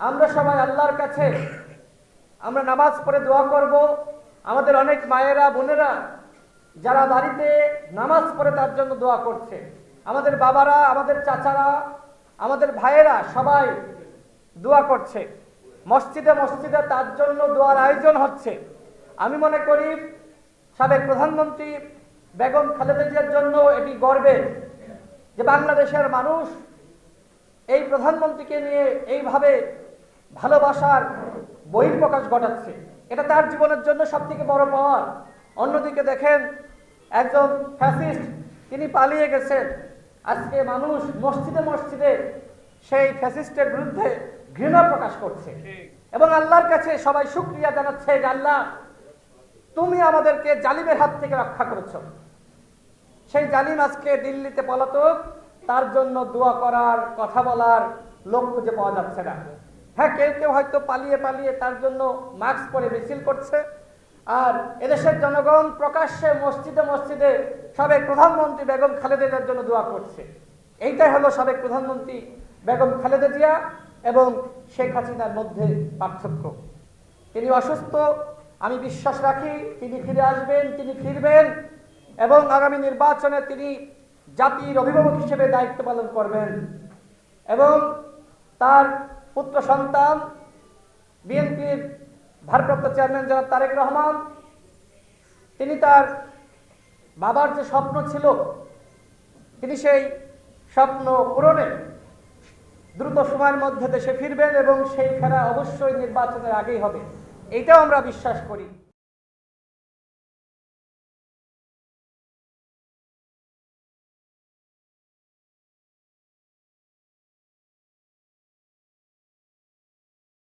আমরা সবাই আল্লাহর কাছে আমরা নামাজ পড়ে দোয়া করব। আমাদের অনেক মায়েরা, বোনেরা যারা বাড়িতে নামাজ পড়ে তার জন্য দোয়া করছে। আমাদের বাবারা, আমাদের চাচারা, আমাদের ভাইয়েরা সবাই দোয়া করছে। মসজিদে মসজিদে তার জন্য দোয়ার আয়োজন হচ্ছে। আমি মনে করি সাবেক প্রধানমন্ত্রী বেগম খালেদা জিয়ার জন্য এটি গর্বের যে বাংলাদেশের মানুষ এই প্রধানমন্ত্রীকে নিয়ে এইভাবে ভালোবাসার বহিঃপ্রকাশ ঘটাচ্ছে। এটা তার জীবনের জন্য সব থেকে বড় পাওয়ার। অন্যদিকে দেখেন, একজন ফ্যাসিস্ট, তিনি পালিয়ে গেছেন। আজকে মানুষ মসজিদে মসজিদে সেই ফ্যাসিস্টের বিরুদ্ধে ঘৃণা প্রকাশ করছে। এবং আল্লাহর কাছে সবাই শুক্রিয়া জানাচ্ছে যে, আল্লাহ, তুমি আমাদেরকে জালিমের হাত থেকে রক্ষা করেছ। সেই জালিম আজকে দিল্লিতে পলাতক, তার জন্য দোয়া করার, কথা বলার লোক খুঁজে পাওয়া যাচ্ছে না। হ্যাঁ কেউ কেউ হয়তো পালিয়ে পালিয়ে তার জন্য মাস্ক পরে মিছিল করছে। আর এদেশের জনগণ প্রকাশ্যে মসজিদে মসজিদে সাবেক প্রধানমন্ত্রী বেগম খালেদার জন্য দোয়া করছে। এইটাই হলো সাবেক প্রধানমন্ত্রী বেগম খালেদা জিয়া এবং শেখ হাসিনার মধ্যে পার্থক্য। তিনি অসুস্থ, আমি বিশ্বাস রাখি, তিনি ফিরে আসবেন, তিনি ফিরবেন এবং আগামী নির্বাচনে তিনি জাতির অভিভাবক হিসেবে দায়িত্ব পালন করবেন এবং তার পুত্র সন্তান, বিএনপির ভারপ্রাপ্ত চেয়ারম্যান জনাব তারেক রহমান, তিনি তার বাবার যে স্বপ্ন ছিল, তিনি সেই স্বপ্ন পূরণে দ্রুত সময়ের মধ্যে দেশে ফিরবেন এবং সেই খেলা অবশ্যই নির্বাচনের আগেই হবে। এটাও আমরা বিশ্বাস করি।